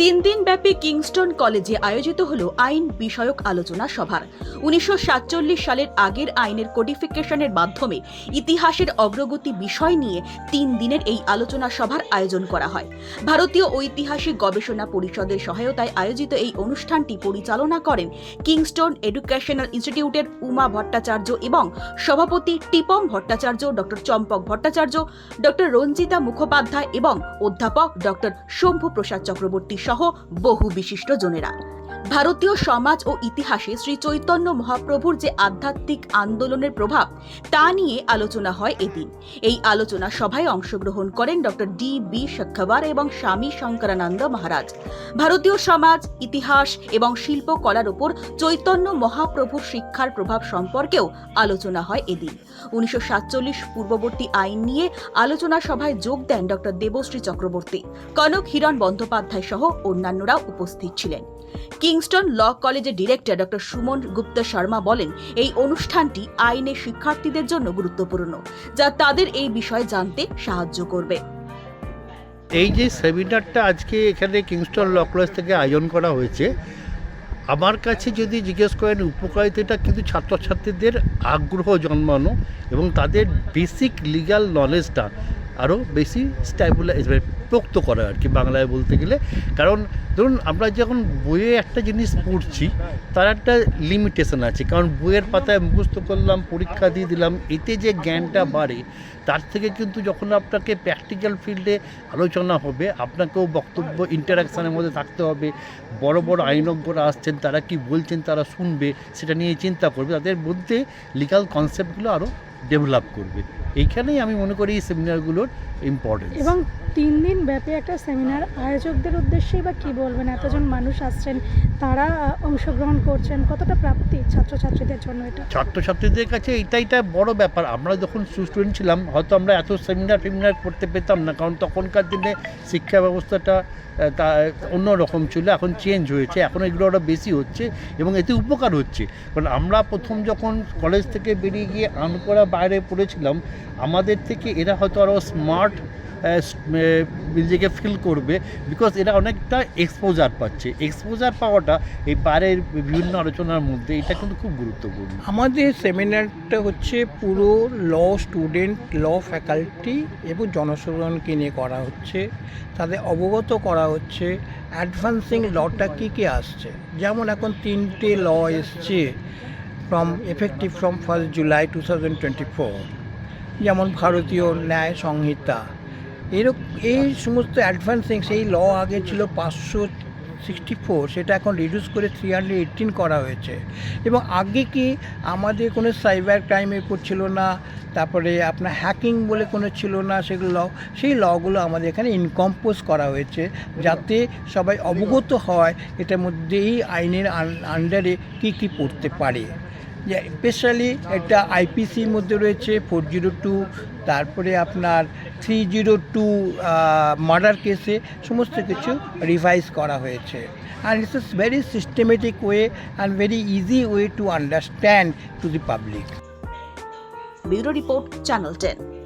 তিন দিন ব্যাপী কিংস্টন কলেজে আয়োজিত হল আইন বিষয়ক আলোচনা সভার। উনিশশো সালের আগের আইনের কোডিফিকেশনের মাধ্যমে ইতিহাসের অগ্রগতি বিষয় নিয়ে তিন দিনের এই আলোচনা সভার আয়োজন করা হয়। ভারতীয় ঐতিহাসিক গবেষণা পরিষদের সহায়তায় আয়োজিত এই অনুষ্ঠানটি পরিচালনা করেন কিংস্টন এডুকেশনাল ইনস্টিটিউটের উমা ভট্টাচার্য এবং সভাপতি টিপম ভট্টাচার্য, ডক্টর চম্পক ভট্টাচার্য, ডক্টর রঞ্জিতা মুখোপাধ্যায় এবং অধ্যাপক ডক্টর শম্ভু প্রসাদ চক্রবর্তী সহ বহু বিশিষ্ট জনেরা। ভারতীয় সমাজ ও ইতিহাসে শ্রী চৈতন্য মহাপ্রভুর যে আধ্যাত্মিক আন্দোলনের প্রভাব, তা নিয়ে আলোচনা হয় এদিন। এই আলোচনা সভায় অংশগ্রহণ করেন ডক্টর ডি বি শক্ষবার এবং স্বামী শঙ্করানন্দ মহারাজ। ভারতীয় সমাজ, ইতিহাস এবং শিল্পকলার উপর চৈতন্য মহাপ্রভুর শিক্ষার প্রভাব সম্পর্কেও আলোচনা হয় এদিন। উনিশশো সাতচল্লিশ পূর্ববর্তী আইন নিয়ে আলোচনা সভায় যোগ দেন ডক্টর দেবশ্রী চক্রবর্তী। কনক হিরণ বন্দ্যোপাধ্যায় সহ অন্যান্যরাও উপস্থিত ছিলেন। কিংস্টন ল কলেজের ডিরেক্টর ডক্টর সুমন গুপ্ত শর্মা বলেন, এই অনুষ্ঠানটি আইনের শিক্ষার্থীদের জন্য গুরুত্বপূর্ণ, যা তাদের এই বিষয়ে জানতে সাহায্য করবে। এই যে সেমিনারটা আজকে এখানে কিংস্টন ল কলেজ থেকে আয়োজন করা হয়েছে, আমার কাছে যদি জিজ্ঞেস করেন উপকারিতাটা কিন্তু ছাত্রছাত্রীদের আগ্রহ জন্মানো এবং তাদের বেসিক লিগ্যাল নলেজটা আরও বেশি স্ট্যাবুলাইজ পোক্ত করা আর কি বাংলায় বলতে গেলে। কারণ ধরুন, আমরা যখন বইয়ে একটা জিনিস পড়ছি, তার একটা লিমিটেশন আছে। কারণ বইয়ের পাতায় মুখস্থ করলাম, পরীক্ষা দিয়ে দিলাম, এতে যে জ্ঞানটা বাড়ে, তার থেকে কিন্তু যখন আপনাকে প্র্যাকটিক্যাল ফিল্ডে আলোচনা হবে, আপনাকেও বক্তব্য ইন্টারাকশানের মধ্যে থাকতে হবে। বড় বড় আইনজ্ঞরা আসছেন, তারা কি বলছেন, তারা শুনবে, সেটা নিয়ে চিন্তা করবে। তাদের মধ্যে লিগাল কনসেপ্টগুলো আরও ডেভেলপ করবে। এইখানেই আমি মনে করি এই সেমিনারগুলোর ইম্পর্টেন্স এবং তিন দিন ব্যাপী একটা সেমিনার আয়োজকদের উদ্দেশ্যেই বা কী বলবেন? এতজন মানুষ আসছেন, তারা অংশগ্রহণ করছেন, কতটা প্রাপ্তি ছাত্রছাত্রীদের জন্য এটা? ছাত্রছাত্রীদের কাছে এটাই একটা বড় ব্যাপার। আমরা যখন স্টুডেন্ট ছিলাম, হয়তো আমরা এত সেমিনার ফেমিনার করতে পেতাম না, কারণ তখনকার দিনে শিক্ষা ব্যবস্থাটা তা অন্য রকম ছিল, এখন চেঞ্জ হয়েছে, এখন এগুলো আরও বেশি হচ্ছে এবং এতে উপকার হচ্ছে। কারণ আমরা প্রথম যখন কলেজ থেকে বেরিয়ে গিয়ে আনকরা বাইরে পড়েছিলাম, আমাদের থেকে এরা হয়তো আরও স্মার্ট নিজেকে ফিল করবে বিকজ এরা অনেকটা এক্সপোজার পাচ্ছে। এক্সপোজার পাওয়াটা এই বাইরের বিভিন্ন আলোচনার মধ্যে এটা কিন্তু খুব গুরুত্বপূর্ণ। আমাদের সেমিনারটা হচ্ছে পুরো ল স্টুডেন্ট ল ফ্যাকাল্টি এবং জনসাধারণকে নিয়ে করা হচ্ছে। তাদের অবগত করা হচ্ছে। অ্যাডভান্সিং লটা কী কী আসছে? যেমন এখন তিনটে ল এসছে from effective from first July two thousand twenty four যেমন ভারতীয় ন্যায় সংহিতা এরকম এই সমস্ত অ্যাডভান্সিং সেই ল আগে ছিল পাঁচশো সিক্সটি ফোর সেটা এখন রিডিউস করে থ্রি হান্ড্রেড এইটিন করা হয়েছে। এবং আগে কি আমাদের কোনো সাইবার ক্রাইমের উপর ছিল না, তারপরে আপনার হ্যাকিং বলে কোনো ছিল না, সেগুলো ল সেই লগুলো আমাদের এখানে ইনকম্পোজ করা হয়েছে, যাতে সবাই অবগত হয়, এটার মধ্যেই আইনের আন্ডারে কী কী পড়তে পারে। যে স্পেশালি এটা আইপিসির মধ্যে রয়েছে ফোর জিরো টু তারপরে আপনার থ্রি জিরো টু মার্ডার কেসে সমস্ত কিছু রিভাইজ করা হয়েছে। And it's is very systematic way and very easy way to understand to the public bureau report channel ten